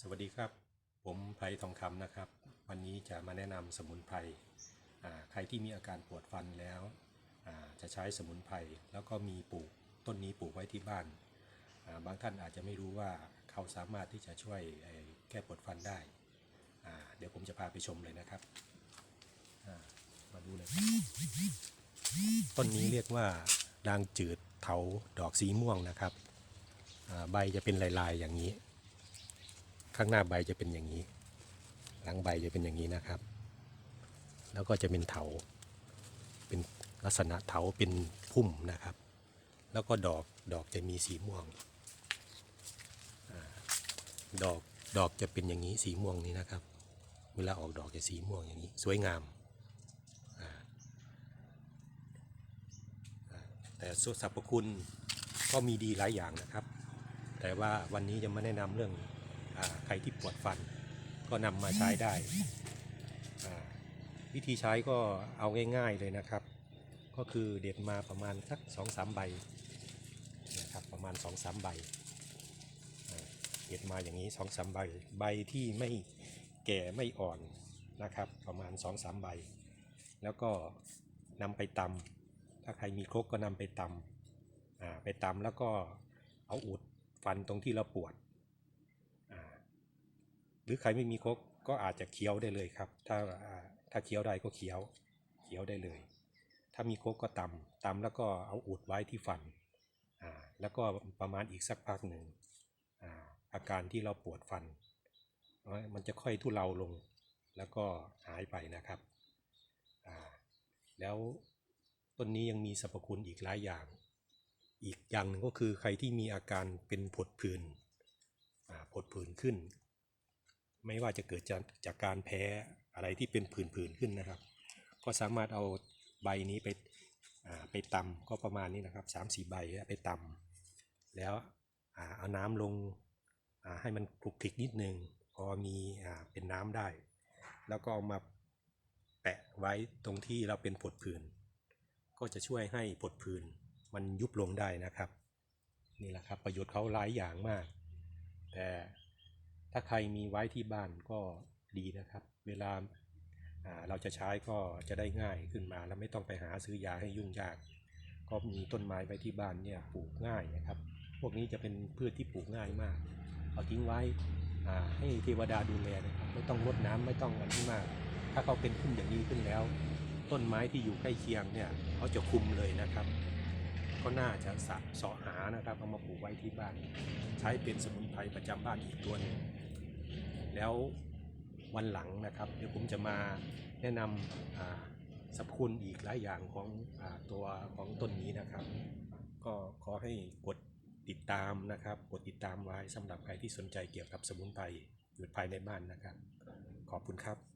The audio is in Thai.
สวัสดีครับ ผมไพรทองคำนะครับ วันนี้จะมาแนะนำสมุนไพรใครที่มีอาการปวดฟันแล้ว จะใช้สมุนไพรแล้วก็มีปลูกต้นนี้ปลูกไว้ที่บ้านาบางท่านอาจจะไม่รู้ว่าเขาสามารถที่จะช่วยแก้ปวดฟันได้ เดี๋ยวผมจะพาไปชมเลยนะครับ มาดูเลยต้นนี้เรียกว่าดางจืดเถาดอกสีม่วงนะครับ ใบจะเป็นลายๆอย่างนี้ ข้างหน้าใบจะเป็นอย่างนี้ หลังใบจะเป็นอย่างนี้นะครับ แล้วก็จะเป็นเถา เป็นลักษณะเถาเป็นพุ่มนะครับ แล้วก็ดอกดอกจะมีสีม่วงอดอกดอกจะเป็นอย่างนี้สีม่วงนี้นะครับ เวลาออกดอกจะสีม่วงอย่างนี้ สวยงามแต่สรรพคุณก็มีดีหลายอย่างนะครับ แต่ว่าวันนี้จะมาแนะนำเรื่อง ใครที่ปวดฟันก็นำมาใช้ได้ วิธีใช้ก็เอาง่าย ๆเลยนะครับ ก็คือเด็ดมาประมาณสักสองสามใบนะครับประมาณสองสามใบเด็ดมาอย่างนี้สองสามใบใบที่ไม่แก่ไม่อ่อนนะครับ ประมาณสองสามใบ แล้วก็นำไปตำถ้าใครมีครกก็นำไปตำไปตำแล้วก็เอาอุดฟันตรงที่เราปวด หรือใครไม่มีครกก็อาจจะเคี้ยวได้เลยครับ ถ้าถ้าเคี้ยวได้ก็เคี้ยวเคี้ยวได้เลย ถ้ามีครกก็ตำตำแล้วก็เอาอุดไว้ที่ฟันอ่าแล้วก็ประมาณอีกสักพักหนึ่งอ่าอาการที่เราปวดฟัน มันจะค่อยทุเลาลงแล้วก็หายไปนะครับอ่าแล้วต้นนี้ยังมีสรรพคุณอีกหลายอย่าง อีกอย่างหนึ่งก็คือใครที่มีอาการเป็นผดผื่นอ่าผดผื่นขึ้น ไม่ว่าจะเกิดจากจากการแพ้อะไรที่เป็นผื่นๆขึ้นนะครับ ก็สามารถเอาใบนี้ไปไปตำก็ประมาณนี้นะครับสามสี่ใบไปตำแล้วอเอาน้ำลงาให้มันคลุกคลิกนิดนึงพอมีอเป็นน้ำได้ แล้วก็เอามาแปะไว้ตรงที่เราเป็นผดผื่นก็จะช่วยให้ผดผื่นมันยุบลงได้นะครับ นี่แหละครับประโยชน์เขาหลายอย่างมาก แต่ ถ้าใครมีไว้ที่บ้านก็ดีนะครับ เวลาเราจะใช้ก็จะได้ง่ายขึ้นมา แล้วไม่ต้องไปหาซื้อยาให้ยุ่งยาก ก็มีต้นไม้ไว้ที่บ้านเนี่ยปลูกง่ายนะครับ พวกนี้จะเป็นพืชที่ปลูกง่ายมาก เอาทิ้งไว้ให้เทวดาดูแลนะครับไม่ต้องรดน้ำไม่ต้องอะไรที่มาก ถ้าเขาเป็นขึ้นอย่างนี้ขึ้นแล้ว ต้นไม้ที่อยู่ใกล้เคียงเนี่ยเขาจะคุมเลยนะครับก็น่าจะสะสาะหานะครับเอามาปลูกไว้ที่บ้าน ใช้เป็นสมุนไพรประจำบ้านอีกตัวหนึง แล้ววันหลังนะครับ เดี๋ยวผมจะมาแนะนำสรรพคุณอีกหลายอย่างของอตัวของต้นนี้นะครับ ก็ขอให้กดติดตามนะครับ กดติดตามไว้สำหรับใครที่สนใจเกี่ยวกับสมุนไพรอยู่ภายในบ้านนะครับ ขอบคุณครับ